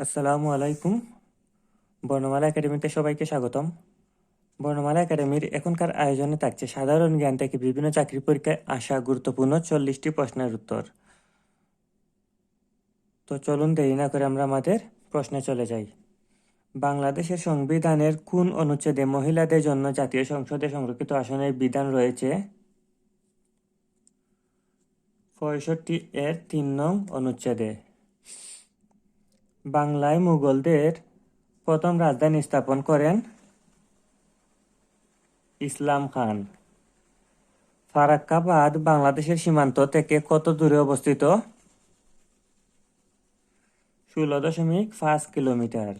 আসসালামু আলাইকুম। বর্ণমালা একাডেমিতে সবাইকে স্বাগতম। বর্ণমালা একাডেমির এখনকার আয়োজনে থাকছে সাধারণ জ্ঞান থেকে বিভিন্ন চাকরি পরীক্ষায় আসা গুরুত্বপূর্ণ চল্লিশটি প্রশ্নের উত্তর। তো চলুন দেরি না করে আমরা আমাদের প্রশ্নে চলে যাই। বাংলাদেশের সংবিধানের কোন অনুচ্ছেদে মহিলাদের জন্য জাতীয় সংসদে সংরক্ষিত আসনের বিধান রয়েছে? পঁয়ষট্টি এর তিন নং অনুচ্ছেদে। বাংলায় মুঘলদের প্রথম রাজধানী স্থাপন করেন ইসলাম খান। ফারাক্কাবাদ বাংলাদেশের সীমান্ত থেকে কত দূরে অবস্থিত? ষোলো দশমিক পাঁচ কিলোমিটার।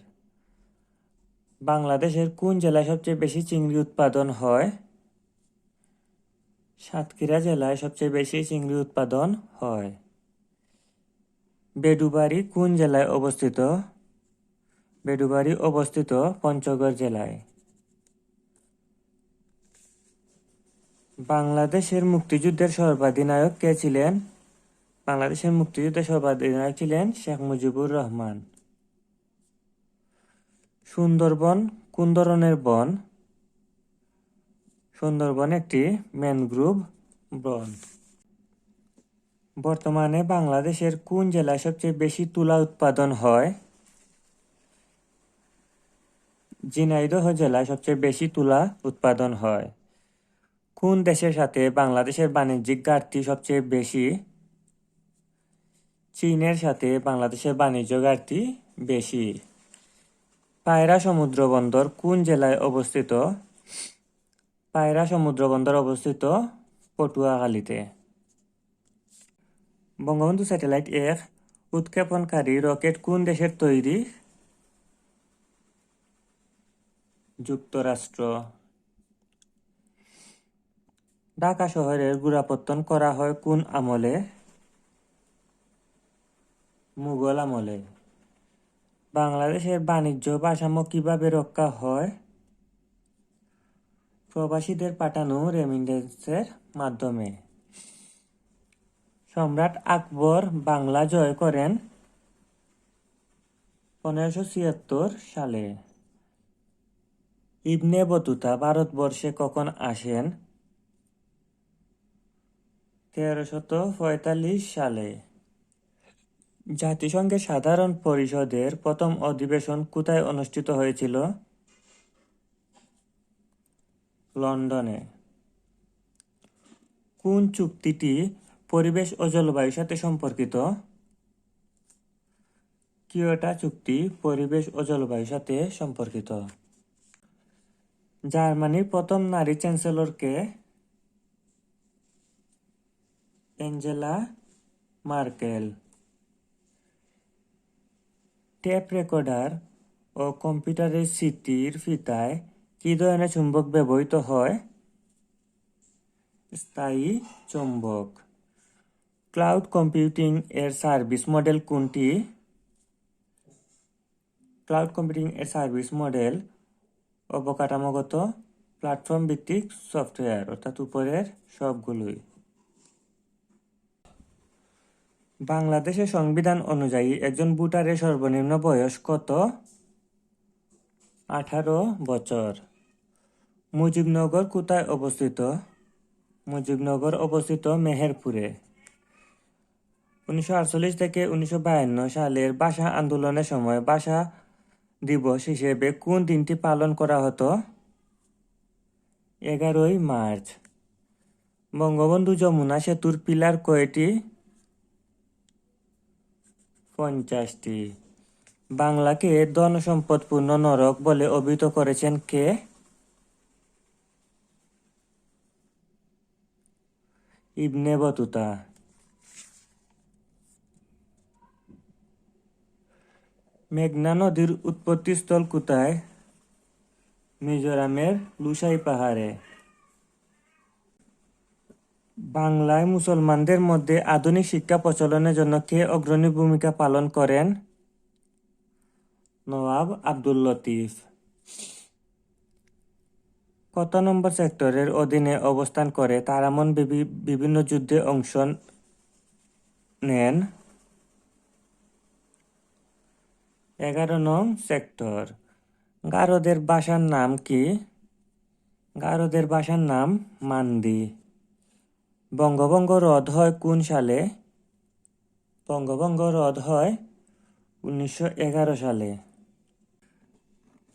বাংলাদেশের কোন জেলায় সবচেয়ে বেশি চিংড়ি উৎপাদন হয়? সাতক্ষীরা জেলায় সবচেয়ে বেশি চিংড়ি উৎপাদন হয়। বেডুবাড়ি কোন জেলায় অবস্থিত? বেডুবাড়ি অবস্থিত পঞ্চগড় জেলায়। বাংলাদেশের মুক্তিযুদ্ধের সর্বাধিনায়ক কে ছিলেন? বাংলাদেশের মুক্তিযুদ্ধের সর্বাধিনায়ক ছিলেন শেখ মুজিবুর রহমান। সুন্দরবন কোন ধরনের বন? সুন্দরবন একটি ম্যানগ্রোভ বন। বর্তমানে বাংলাদেশের কোন জেলায় সবচেয়ে বেশি তুলা উৎপাদন হয়? ঝিনাইদহ জেলায় সবচেয়ে বেশি তুলা উৎপাদন হয়। কোন দেশের সাথে বাংলাদেশের বাণিজ্যিক ঘাটতি সবচেয়ে বেশি? চীনের সাথে বাংলাদেশের বাণিজ্য ঘাটতি বেশি। পায়রা সমুদ্র বন্দর কোন জেলায় অবস্থিত? পায়রা সমুদ্র বন্দর অবস্থিত পটুয়াখালীতে। বঙ্গবন্ধু স্যাটেলাইট এক উৎক্ষেপণকারী রকেট কোন দেশের তৈরি? যুক্তরাষ্ট্র। ঢাকা শহরের গুড়াপত্তন করা হয় কোন আমলে? মুঘল আমলে। বাংলাদেশের বাণিজ্য ভারসাম্য কীভাবে রক্ষা হয়? প্রবাসীদের পাঠানো রেমিন্ডেন্সের মাধ্যমে। সম্রাট আকবর বাংলা জয় করেন পনেরোশো ছিয়াত্তর সালে। ইবনে বতুতা ভারতবর্ষে কখন আসেন? তেরোশত পঁয়তাল্লিশ সালে। জাতিসংঘের সাধারণ পরিষদের প্রথম অধিবেশন কোথায় অনুষ্ঠিত হয়েছিল? লন্ডনে। কোন চুক্তিটি পরিবেশ ও জলবায়ুর সাথে সম্পর্কিত। কিয়োটা চুক্তি পরিবেশ ও জলবায়ুর সাথে সম্পর্কিত। জার্মানির প্রথম নারী চ্যান্সেলরকে অ্যাঞ্জেলা মার্কেল। টেপ রেকর্ডার ও কম্পিউটারের স্মৃতির ফিতায় কি ধরনের চুম্বক ব্যবহৃত হয়? স্থায়ী চুম্বক। ক্লাউড কম্পিউটিং এর সার্ভিস মডেল কোনটি? ক্লাউড কম্পিউটিং এর সার্ভিস মডেল অবকাঠামোগত প্ল্যাটফর্ম ভিত্তিক সফটওয়্যার, অর্থাৎ উপরের সবগুলোই। বাংলাদেশের সংবিধান অনুযায়ী একজন ভোটারের সর্বনিম্ন বয়স কত? আঠারো বছর। মুজিবনগর কোথায় অবস্থিত? মুজিবনগর অবস্থিত মেহেরপুরে। উনিশশো আটচল্লিশ থেকে উনিশশো বায়ান্ন সালের ভাষা আন্দোলনের সময় ভাষা দিবস হিসেবে কোন দিনটি পালন করা হতো? এগারোই মার্চ। বঙ্গবন্ধু যমুনা সেতুর পিলার কয়টি? পঞ্চাশটি। বাংলাকে ধনসম্পদপূর্ণ নরক বলে অভিহিত করেছেন কে? Ibn Battuta. মেঘনা নদীর উৎপত্তিস্থল কোথায়? মিজোরামের লুসাই পাহাড়ে। বাংলায় মুসলমানদের মধ্যে আধুনিক শিক্ষা প্রচলনের জন্য কে অগ্রণী ভূমিকা পালন করেন? নওয়াব আব্দুল লতিফ। কত নম্বর সেক্টরের অধীনে অবস্থান করে? তারামন বিভিন্ন যুদ্ধে অংশ নেন। এগারো নং সেক্টর। গারোদের বাসার নাম কি? গারোদের বাসার নাম মান্দি। বঙ্গভঙ্গ রদ হয় কোন সালে? বঙ্গভঙ্গ রদ হয় উনিশশো এগারো সালে।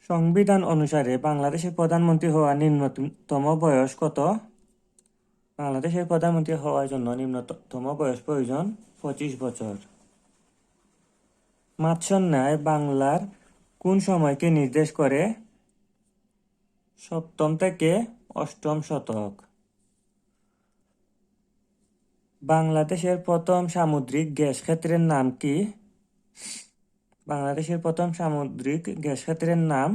সংবিধান অনুসারে বাংলাদেশের প্রধানমন্ত্রী হওয়ার নিম্নতম বয়স কত? বাংলাদেশের প্রধানমন্ত্রী হওয়ার জন্য নিম্নতম বয়স প্রয়োজন পঁচিশ বছর। মাৎসন্যায় বাংলার কোন সময়কে নির্দেশ করে? সপ্তম থেকে অষ্টম শতক। বাংলাদেশের প্রথম সামুদ্রিক গ্যাস ক্ষেত্রের নাম কি? বাংলাদেশের প্রথম সামুদ্রিক গ্যাস ক্ষেত্রের নাম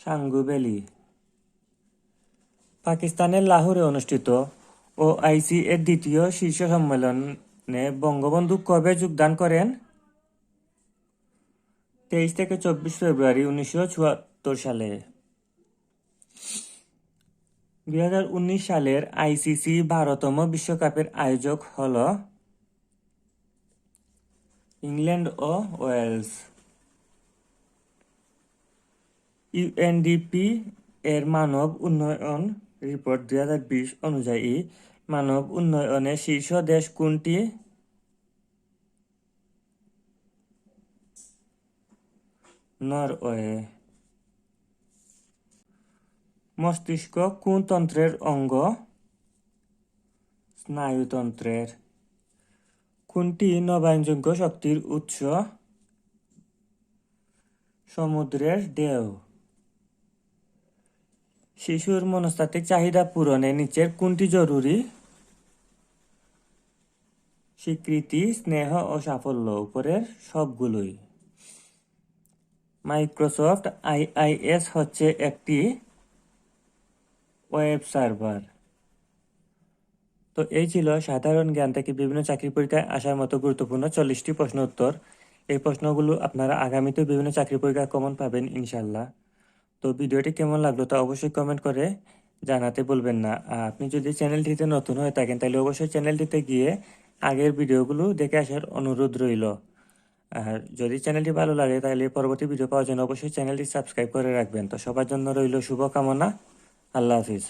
সাঙ্গু ভ্যালি। পাকিস্তানের লাহোরে অনুষ্ঠিত ও আইসি এর দ্বিতীয় শীর্ষ সম্মেলনে বঙ্গবন্ধু কবে যোগদান করেন? তেইশ থেকে চব্বিশ ফেব্রুয়ারি উনিশশো চুয়াত্তর সালে। দুই হাজার উনিশ সালের আইসিসি বারোতম বিশ্বকাপের আয়োজক হল ইংল্যান্ড ও ওয়েলস। ইউএনডিপি এর মানব উন্নয়ন রিপোর্ট দুই হাজার বিশ অনুযায়ী মানব উন্নয়নে শীর্ষ দেশ কোনটি? নরওয়ে মস্তিষ্ক কোন তন্ত্রের অঙ্গ? স্নায়ুতন্ত্রের। কোনটি নবায়নযোগ্য শক্তির উৎস? সমুদ্রের ঢেউ। শিশুর মনস্তাত্ত্বিক চাহিদা পূরণে নিচের কোনটি জরুরি? স্বীকৃতি, স্নেহ ও সাফল্য উপরের সবগুলোই। মাইক্রোসফট আইআইএস হচ্ছে একটি ওয়েব সার্ভার। তো এই ছিল সাধারণ জ্ঞান থেকে বিভিন্ন চাকরি পরীক্ষায় আসার মতো গুরুত্বপূর্ণ চল্লিশটি প্রশ্ন উত্তর। এই প্রশ্নগুলো আপনারা আগামীতে বিভিন্ন চাকরি পরীক্ষায় কমন পাবেন ইনশাল্লাহ তো ভিডিওটি কেমন লাগল তা অবশ্যই কমেন্ট করে জানাতে বলবেন না। আর আপনি যদি চ্যানেলটিতে নতুন হয়ে থাকেন, তাহলে অবশ্যই চ্যানেলটিতে গিয়ে আগের ভিডিওগুলো দেখে আসার অনুরোধ রইল। আর যদি চ্যানেলটি ভালো লাগে, তাহলে পরবর্তী ভিডিও পাওয়ার জন্য অবশ্যই চ্যানেলটি সাবস্ক্রাইব করে রাখবেন। তো সবার জন্য রইল শুভকামনা। আল্লাহ হাফিজ।